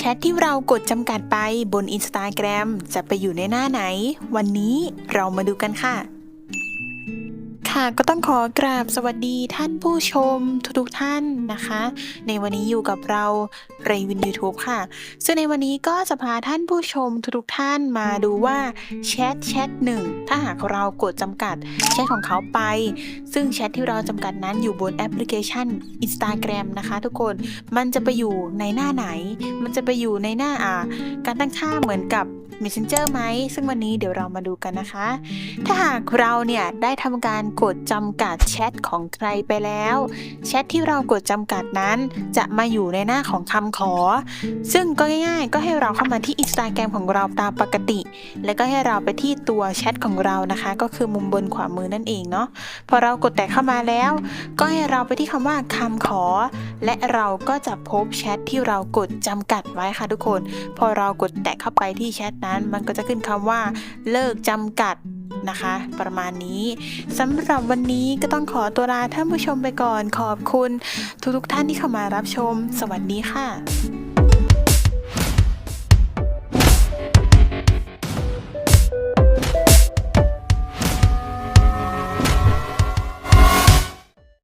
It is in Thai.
แชทที่เรากดจำกัดไปบนอินสตาแกรมจะไปอยู่ในหน้าไหน วันนี้เรามาดูกันค่ะ ค่ะก็ต้องขอกราบสวัสดีท่านผู้ชมทุกๆท่านนะคะ ในวันนี้อยู่กับเราเรวิน YouTube ค่ะ ซึ่งในวันนี้ก็จะพาท่านผู้ชมทุกๆท่านมาดูว่าแชทแชทหนึ่งถ้าหากเรากดจำกัดแชทของเขาไป ซึ่งแชทที่เราจำกัดนั้นอยู่บนแอปพลิเคชัน Instagram นะคะ ทุกคนมันจะไปอยู่ในหน้าไหน มันจะไปอยู่ในหน้าอ่าการตั้งค่าเหมือนกับ Messenger ไหม ซึ่งวันนี้เดี๋ยวเรามาดูกันนะคะ ถ้าหากเราเนี่ยได้ทำการกดจำกัดแชทของใครไปแล้ว แชทที่เรากดจำกัดนั้น จะมาอยู่ในหน้าของคำขอ ซึ่งก็ง่ายๆ ก็ให้เราเข้ามาที่ Instagram ของเราตามปกติ แล้วก็ให้เราไปที่ตัวแชทของเรานะคะ ก็คือมุมบนขวามือนั่นเองเนาะ พอเรากดแตะเข้ามาแล้ว ก็ให้เราไปที่คำว่าคำขอ และเราก็จะพบแชทที่เรากดจำกัดไว้ค่ะทุกคน พอเรากดแตะเข้าไปที่แชทนั้นมันก็จะขึ้นคำว่า เลิกจำกัดนะคะ ประมาณนี้สำหรับวันนี้ก็ต้องขอตัวลาท่านผู้ชมไปก่อนขอบคุณ ทุกๆท่านที่เข้ามารับชม สวัสดีค่ะ